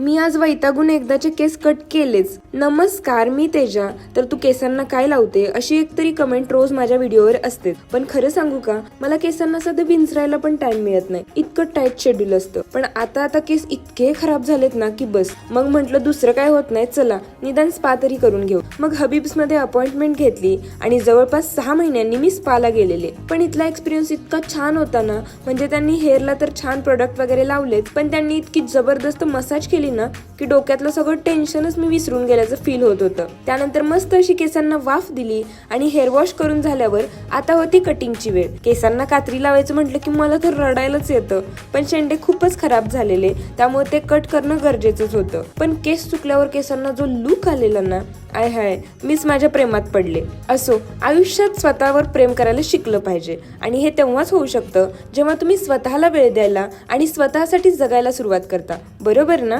मी आज वैतागून एकदाचे केस कट केलेच. नमस्कार मी तेजा. तर तू केसांना काय लावते अशी एक तरी कमेंट रोज माझ्या व्हिडिओवर असते. पण खरं सांगू का? मला केसांना सध्या विंचरायला पण टाइम मिळत नाही. इतकं टाईट शेड्यूल असतं. पण आता आता केस इतके खराब झालेत ना की बस. मग म्हटलं दुसरं काय होत नाही चला. निदान स्पा तरी करून घेऊ. मग हबीब्समध्ये अपॉइंटमेंट घेतली आणि जवळपास सहा महिन्यांनी मी स्पाला गेलेले. पण इथला एक्सपिरियन्स इतका छान होता ना म्हणजे त्यांनी हेअरला तर छान प्रोडक्ट वगैरे लावलेत पण त्यांनी इतकी जबरदस्त मसाज केली ना की डोक्यातलं सगळं टेन्शनच मी विसरून गेल्याचं फील होत होतं. त्यानंतर मस्त अशी केसांना वाफ दिली आणि हेअर वॉश करून झाल्यावर आता होती कटिंगची वेळ. केसांना कात्री लावायचं म्हटलं की मला तर रडायलाच येतं. पण शेंडे खूपच खराब झालेले त्यामुळे ते कट करणं गरजेचंच होतं. पण केस चुकल्यावर केसांना जो लुक आलेला ना आय हाय मीच माझ्या प्रेमात पडले. असो आयुष्यात स्वतःवर प्रेम करायला शिकलं पाहिजे. आणि हे तेव्हाच होऊ शकतं जेव्हा तुम्ही स्वतःला वेळ द्यायला आणि स्वतःसाठी जगायला सुरुवात करता. बरोबर ना?